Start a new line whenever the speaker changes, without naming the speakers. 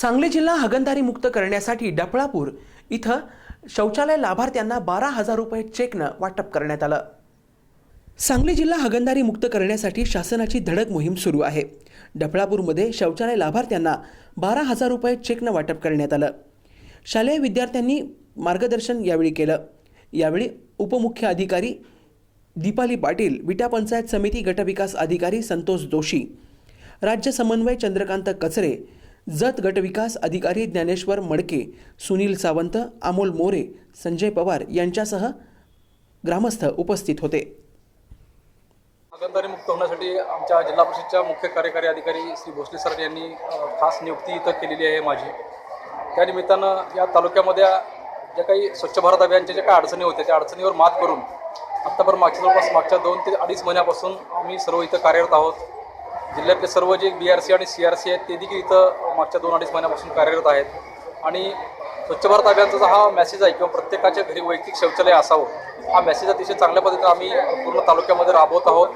सांगली जिल्हा हगणदारी मुक्त करण्यासाठी डफळापूर इथं शौचालय लाभार्थ्यांना बारा हजार रुपये चेकनं वाटप करण्यात आलं. सांगली जिल्हा हगणदारी मुक्त करण्यासाठी शासनाची धडक मोहीम सुरू आहे. डफळापूरमध्ये शौचालय लाभार्थ्यांना बारा हजार रुपये चेकनं वाटप करण्यात आलं. शालेय विद्यार्थ्यांनी मार्गदर्शन यावेळी केलं. यावेळी उपमुख्य अधिकारी दीपाली पाटील विटा पंचायत समिती गटविकास अधिकारी संतोष जोशी राज्य समन्वय चंद्रकांत कचरे जत गटविकास अधिकारी ज्ञानेश्वर मडके सुनील सावंत अमोल मोरे संजय पवार यांच्यासह ग्रामस्थ उपस्थित होते.
हागणदारी मुक्त होण्यासाठी आमच्या जिल्हा परिषदच्या मुख्य कार्यकारी अधिकारी श्री भोसले सर यांनी खास नियुक्ती इथं केलेली आहे माझी. त्या निमित्तानं या तालुक्यामध्ये ज्या काही स्वच्छ भारत अभियानच्या ज्या काही अडचणी होत्या त्या अडचणीवर मात करून आत्तापर्यंत मागच्या जवळपास मागच्या दोन ते अडीच महिन्यापासून आम्ही सर्व इथं कार्यरत आहोत. जिल्ह्यातले सर्व जे बी आर सी आणि सी आर सी आहेत ते देखील इथं मागच्या दोन अडीच महिन्यापासून कार्यरत आहेत. आणि स्वच्छ भारत अभियानचा हा मेसेज आहे किंवा प्रत्येकाच्या घरी वैयक्तिक शौचालय असावं हा मेसेज अतिशय चांगल्या पद्धतीने आम्ही पूर्ण तालुक्यामध्ये राबवत आहोत.